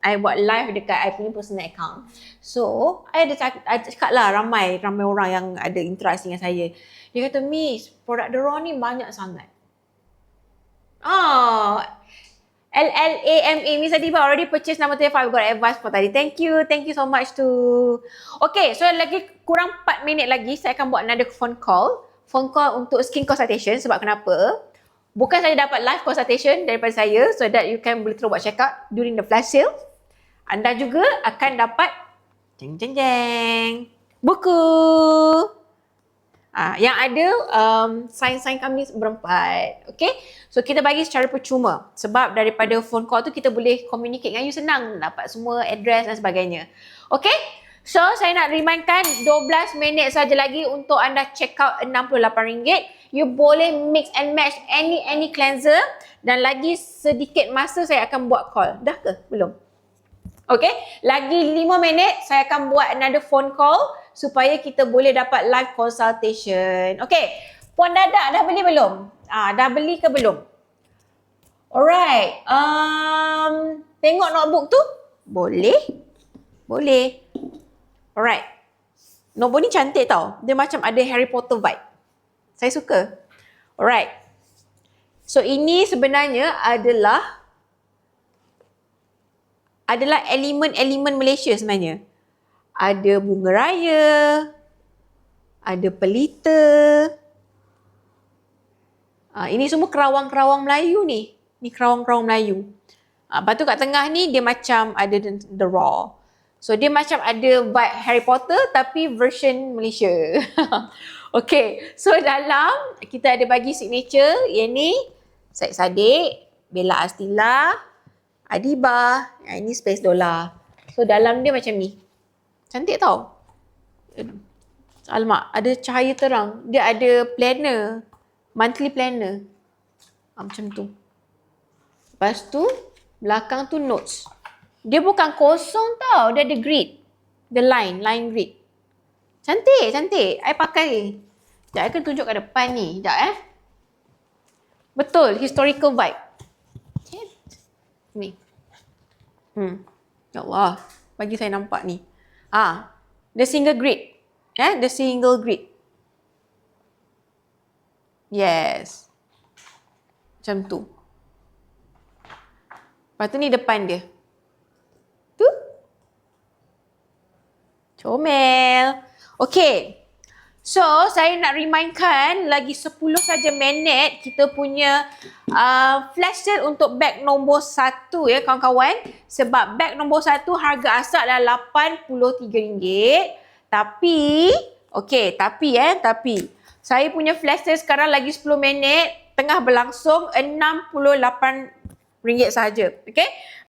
I buat live dekat I punya personal account. So, I ada cakap, I cakap lah ramai, ramai orang yang ada interaksi dengan saya. Dia kata, Miss, produk The Raw ni banyak sangat. Oh, L-L-A-M-A. Miss Adiba already purchase nama telefon. I got advice for tadi. Thank you. Thank you so much to... Okay, so lagi kurang 4 minit lagi, saya akan buat another phone call. Phone call untuk skin consultation. Sebab kenapa? Bukan saya dapat live consultation daripada saya so that you can boleh terus buat check up during the flash sale anda juga akan dapat jeng jeng jeng buku. Ah, yang ada um, sign-sign kami berempat. Okay? So kita bagi secara percuma. Sebab daripada phone call tu kita boleh communicate dengan you senang. Dapat semua address dan sebagainya. Okay? So saya nak remindkan 12 minit saja lagi untuk anda check out RM68. You boleh mix and match any any cleanser. Dan lagi sedikit masa saya akan buat call. Dah ke? Belum? Okay, lagi 5 minit saya akan buat another phone call supaya kita boleh dapat live consultation. Okay, Puan Dadak dah beli belum? Ah, dah beli ke belum? Alright, um, tengok notebook tu? Boleh? Boleh. Alright. Notebook ni cantik tau. Dia macam ada Harry Potter vibe. Saya suka. Alright. So ini sebenarnya adalah adalah elemen-elemen Malaysia sebenarnya. Ada bunga raya, ada pelita. Ha, ini semua kerawang-kerawang Melayu ni. Ni kerawang-kerawang Melayu. Ha, lepas tu kat tengah ni dia macam ada the, the raw. So dia macam ada vibe Harry Potter tapi version Malaysia. okay, so dalam kita ada bagi signature yang ni Syed Saddiq, Bella Astila, Adiba, ini space dollar. So dalam dia macam ni. Cantik tau. Alamak, ada cahaya terang. Dia ada planner. Monthly planner. Ha, macam tu. Lepas tu, belakang tu notes. Dia bukan kosong tau. Dia ada grid. The line, line grid. Cantik, cantik. I pakai. Sekejap, I akan tunjuk kat depan ni. Sekejap eh. Betul, historical vibe. Ni. Hmm. Ya Allah. Bagi saya nampak ni. Ah, the single grid. Eh, the single grid. Yes. Macam tu. Lepas tu ni depan dia. Tu. Comel. Okay. So, saya nak remindkan lagi 10 saja minit kita punya uh, flash sale untuk bag nombor 1 ya kawan-kawan. Sebab bag nombor 1 harga asal adalah RM83. Tapi, okay, tapi eh, tapi. Saya punya flash sale sekarang lagi 10 minit, tengah berlangsung RM68 sahaja. Okay?